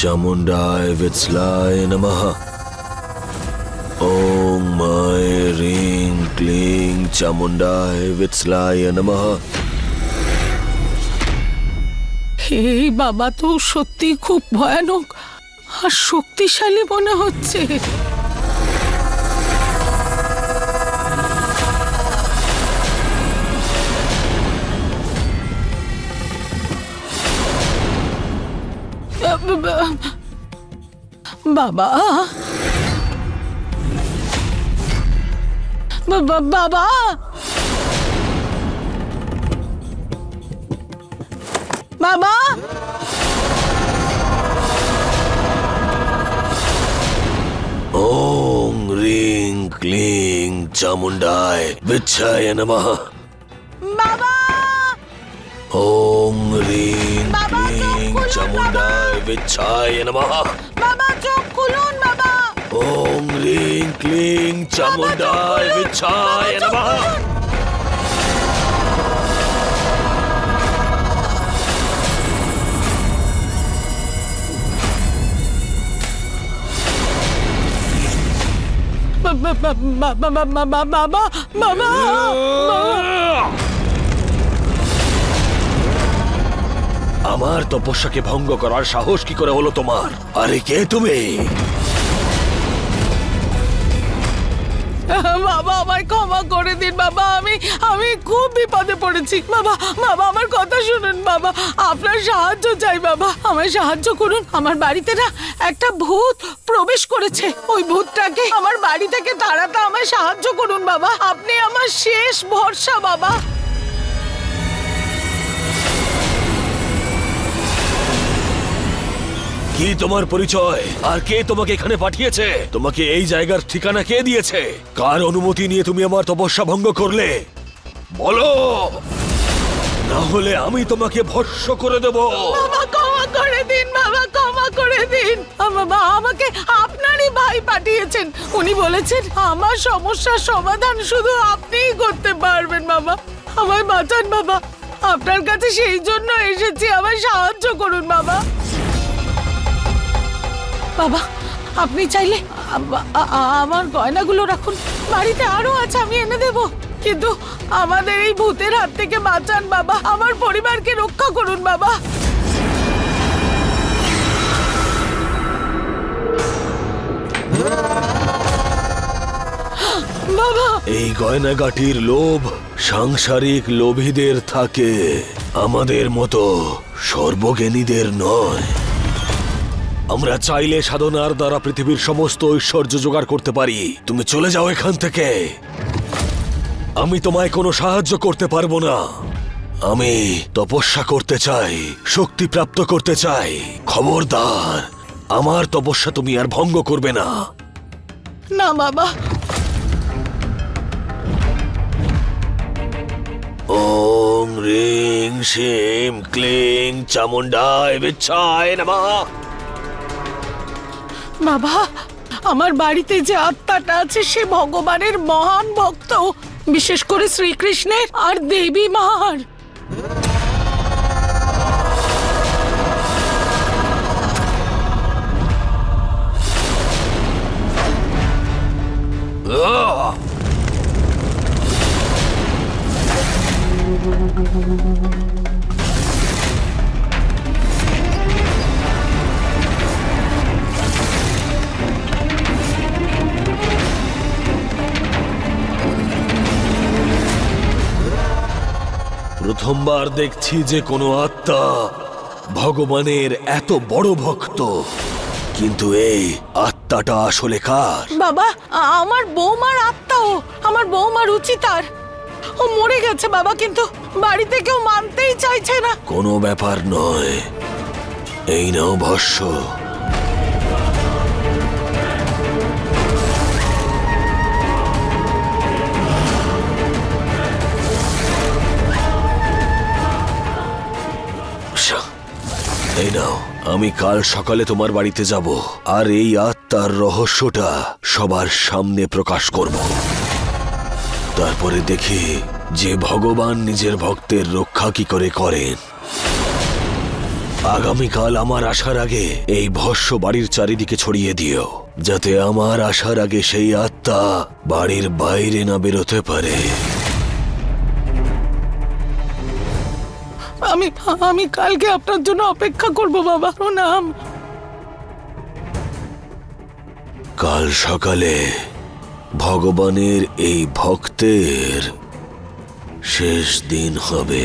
চামুন্ডাই বিৎসলায় নমঃ ওম মায় রিং ক্লিং চামুণ্ডায় বিৎসলায় নমঃ হে বাবা, তো সত্যি খুব ভয়ানক আর শক্তিশালী মনে হচ্ছে। Baba. Baba, baba. Baba. Om Ring Kling Chamundai Vichaya Namaha. Baba. Om Ring Kling Chamundai Vichaya Namaha. চোখ খুলুন বাবা ওম রিং ক্লিং চামুন্ডায় বিচ্ছায় নমঃ বাবা বাবা বাবা বাবা বাবা আমার তপস্যাকে ভঙ্গ করার সাহস কি করে হলো তোমার? আরে কে তুমি? বাবা, আমায় ক্ষমা করে দিন, বাবা। আমি আমি খুব বিপদে পড়েছি। বাবা বাবা, আমার কথা শুনুন, বাবা। আপনার সাহায্য চাই, বাবা। আমায় সাহায্য করুন। আমার বাড়িতে না একটা ভূত প্রবেশ করেছে। ওই ভূতটাকে আমার বাড়ি থেকে তাড়াতে আমায় সাহায্য করুন, বাবা। আপনি আমার শেষ ভরসা, বাবা। কি তোমার পরিচয়? আর কে তোমাকে এখানে পাঠিয়েছে? তোমাকে এই জায়গার ঠিকানা কে দিয়েছে? কার অনুমতি নিয়ে তুমি আমার তপস্যা ভঙ্গ করলে? বলো! না হলে আমি তোমাকে ভস্য করে দেব। বাবা, ক্ষমা করে দিন, বাবা, ক্ষমা করে দিন। বাবা আমাকে আপনারই ভাই পাঠিয়েছেন। উনি বলেছেন, আমার সমস্যার সমাধান শুধু আপনিই করতে পারবেন, বাবা। আমায় বাঁচান, বাবা। আপনার কাছে সেই জন্য এসেছি। আমায় সাহায্য করুন, বাবা। বাবা, আপনি চাইলে আমার গয়নাগুলো রাখুন। বাড়িতে আরও আছে, আমি এনে দেব। কিন্তু আমাদের এই ভূতের হাত থেকে বাঁচান বাবা, আমার পরিবারকে রক্ষা করুন বাবা। বাবা! এই গয়নাগাটির লোভ সাংসারিক লোভীদের থাকে। আমাদের মতো সর্বজ্ঞানীদের নয়। আমরা চাইলে সাধনার দ্বারা পৃথিবীর সমস্ত ঐশ্বর্য জোগাড় করতে পারি। তুমি চলে যাও এখান থেকে। আমি তোমায় কোনো সাহায্য করতে পারব না। আমি তপস্যা করতে চাই শক্তি প্রাপ্ত করতে চাই। খবরদার আমার তপস্যা তুমি আর ভঙ্গ করবে না। না বাবা। ওম রিং শিম ক্লিং চামুন্ডায় বিচ্ছায় নমঃ। বাবা, আমার বাড়িতে যে আত্মাটা আছে সে ভগবানের মহান ভক্ত, বিশেষ করে শ্রীকৃষ্ণের আর দেবী মার আহ! প্রথমবার দেখছি যে কোনো আত্মা ভগবানের এত বড় ভক্ত। কিন্তু এই আত্মাটা আসলে কার? বাবা আমার বৌমার আত্মা ও আমার বৌমার রুচিতার ও মরে গেছে বাবা কিন্তু বাড়িতে কেউ মানতেই চাইছে না। কোনো ব্যাপার নয়। এই নাও ভস্য আমি কাল সকালে তোমার বাড়িতে যাব, আর এই আত্মার রহস্যটা সবার সামনে প্রকাশ করব। তারপরে দেখি যে ভগবান নিজের ভক্তের রক্ষা কি করে করেন। আগামীকাল আমার আসার আগে এই ভস্য বাড়ির চারিদিকে ছড়িয়ে দিও, যাতে আমার আসার আগে সেই আত্মা বাড়ির বাইরে না বেরোতে পারে। আমি আমি কালকে আপনার জন্য অপেক্ষা করব বাবা। প্রণাম কাল সকালে ভগবানের এই ভক্তের শেষ দিন হবে।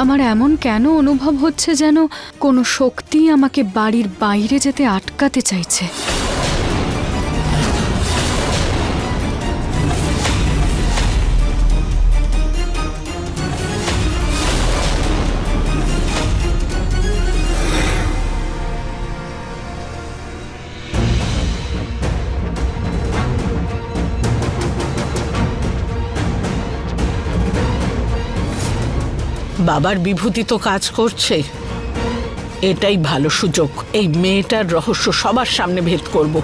আমার এমন কেন অনুভব হচ্ছে যেন কোনো শক্তি আমাকে বাড়ির বাইরে যেতে আটকাতে চাইছে? বাবার বিভূতি তো কাজ করছে। এটাই ভালো সুযোগ। এই মেয়েটার রহস্য সবার সামনে ভেদ করব।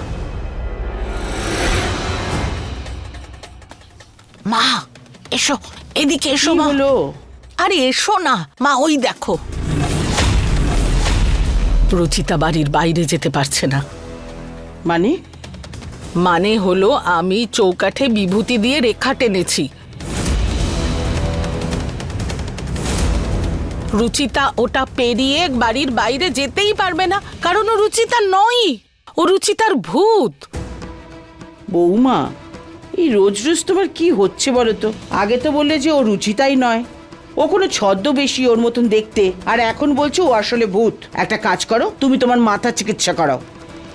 মা এসো এদিকে এসো মা। আরে এসো না। মা ওই দেখো। রচিতা বাড়ির বাইরে যেতে পারছে না। মানে? মানে হলো আমি চৌকাঠে বিভূতি দিয়ে রেখা টেনেছি। রুচিতা ওটা পেরিয়ে বাড়ির বাইরে যেতেই পারবে না, কারণ ও রুচিতা নয়। ও রুচিতার ভূত। বৌমা, এই রোজ রোজ তোমার কি হচ্ছে বলো তো? আগে তো বললে যে ও রুচিতাই নয়। ও কোনো ছদ্ম বেশি ওর মতন দেখতে, আর এখন বলছো ও আসলে ভূত। একটা কাজ করো, তুমি তোমার মাথা চিকিৎসা করাও।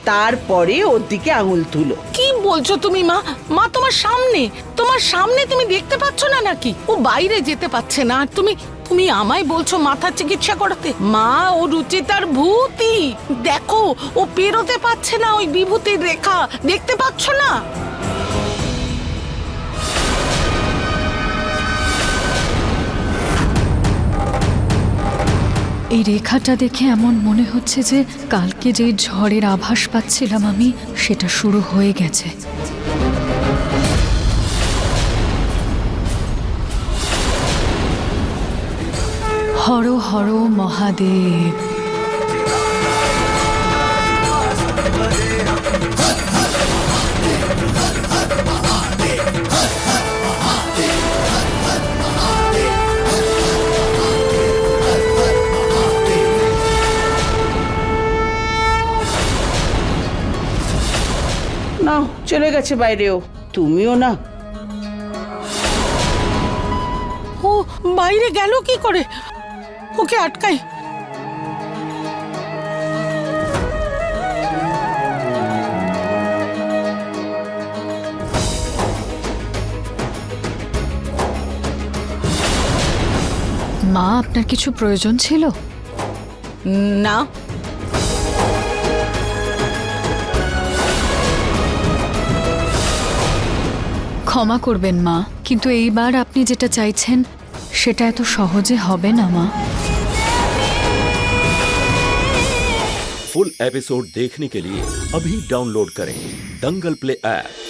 তারপরে ওর দিকে আঙুল তুলো। কি বলছো তুমি, মা? মা, তোমার সামনে? তোমার সামনে তুমি দেখতে পাচ্ছ না নাকি? ও বাইরে যেতে পারছে না। আর তুমি তুমি আমায় বলছো মাথা চিকিৎসা করাতে? মা, ও রুচিতার ভূতি। দেখো, ও পেরোতে পারছে না ওই বিভূতির রেখা। দেখতে পাচ্ছ না? এই রেখাটা দেখে এমন মনে হচ্ছে যে কালকে যে ঝড়ের আভাস পাচ্ছিলাম আমি, সেটা শুরু হয়ে গেছে। হর হর মহাদেব চলে গেছে বাইরেও। তুমিও না। ও বাইরে গেল কি করে? ওকে আটকাই। মা আপনার কিছু প্রয়োজন ছিল? না। ক্ষমা করবেন মা কিন্তু এইবার আপনি যেটা চাইছেন সেটা এত সহজে হবে না মা फुल एपिसोड देखने के लिए अभी डाउनलोड करें दंगल प्ले ऐप